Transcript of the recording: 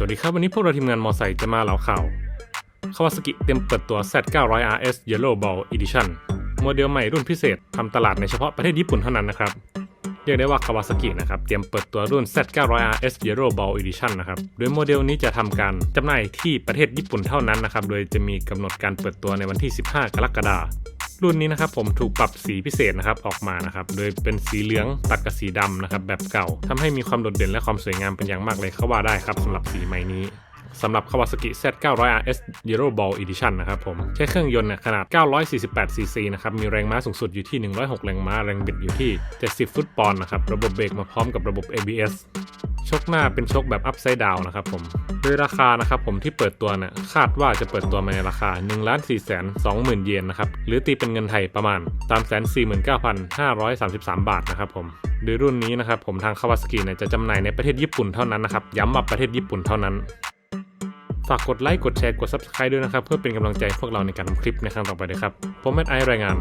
สวัสดีครับ วันนี้พวกเราทีมงานมอไซค์จะมาเล่าข่าว Kawasaki เตรียมเปิดตัว Z900 RS Yellow Ball Edition โมเดลใหม่รุ่นพิเศษทำตลาดในเฉพาะประเทศญี่ปุ่นเท่านั้นนะครับ เรียกได้ว่า Kawasaki นะครับเตรียมเปิดตัวรุ่น Z900 RS Yellow Ball Edition นะครับโดยโมเดลนี้จะทำการจำหน่ายที่ประเทศญี่ปุ่นเท่านั้นนะครับ โดยจะมีกำหนดการเปิดตัวในวันที่ 15 กรกฎาคม รุ่นนี้นะครับผมถูกปรับสีพิเศษนะครับออกมานะครับโดยเป็นสีเหลืองตัดกับสีดำนะครับแบบเก่าทำให้มีความโดดเด่นและความสวยงามเป็นอย่างมากเลยเขาว่าได้ครับสำหรับสีใหม่นี้สำหรับ Kawasaki Z900 RS Yellow Ball Edition นะครับผม ใช้เครื่องยนต์ขนาด 948 cc นะครับ มีแรงม้าสูงสุดอยู่ที่ 106 แรงม้า แรงบิดอยู่ที่ 70 ฟุตปอนด์นะครับ ระบบเบรกมาพร้อมกับระบบ ABS ชกหน้าเป็นชกแบบ upside down นะครับผมโดยราคานะครับผมที่เปิดตัวเนี่ยคาดว่าจะเปิดตัวมาในราคา1 4 2 0 0 0 0 เยนนะครับหรือตีเป็นเงินไทยประมาณ 349,533 บาทนะครับผมโดยรุ่นนี้นะครับผมทางคาวาสกิเนี่ยจะจำหน่ายในประเทศญี่ปุ่นเท่านั้นนะครับย้ำว่าประเทศญี่ปุ่นเท่านั้นฝากกดไลค์กดแชร์กด Subscribe ด้วยนะครับ เพื่อเป็นกำลังใจพวกเราในการทำคลิปในครั้งต่อไปด้วยครับ ผมแมทไอรายงาน